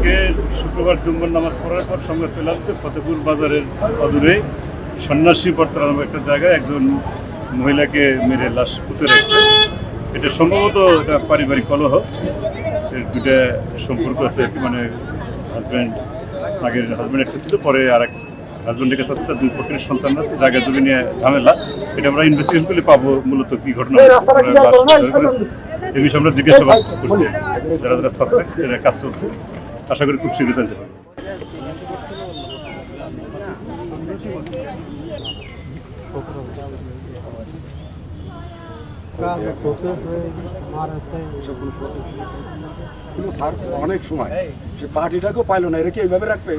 আজকে শুক্রবার জুম্মার নামাজ পড়ার পর সংবাদ পেলাম যে ফতেপুর বাজারের অদূরে সন্ন্যাসী পত্রা নামে একটা জায়গায় একজন মহিলাকে মেরে লাশ পুঁতে রাখছে। এটা সম্ভবত এটা পারিবারিক কলহ। এর দুটা সম্পর্ক আছে মানে হাজব্যান্ড আগের হাজব্যান্ড একটা ছিল পরে আর এক হাজব্যান্ডের সাথে তার দুই পক্ষের সন্তান আছে জায়গা জমি নিয়ে ঝামেলা। এটা আমরা ইনভেস্টিগেশন করলে পাবো মূলত কি ঘটনা। এই বিষয়ে আমরা জিজ্ঞাসাবাদ করছি। যারা যারা সাসপেক্ট এরা কাজ চলছে। আশা করি খুব শীঘ্র জানতে পারব অনেক সময় সে পার্টিটাকেও পাইলো না এরা কি এইভাবে রাখবে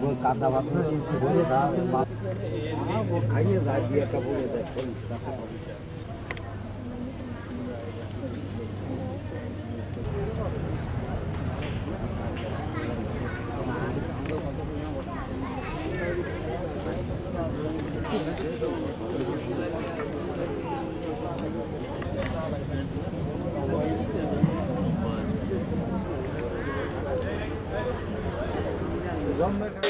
একটু উপরে মানে সবাই তো আর হবে না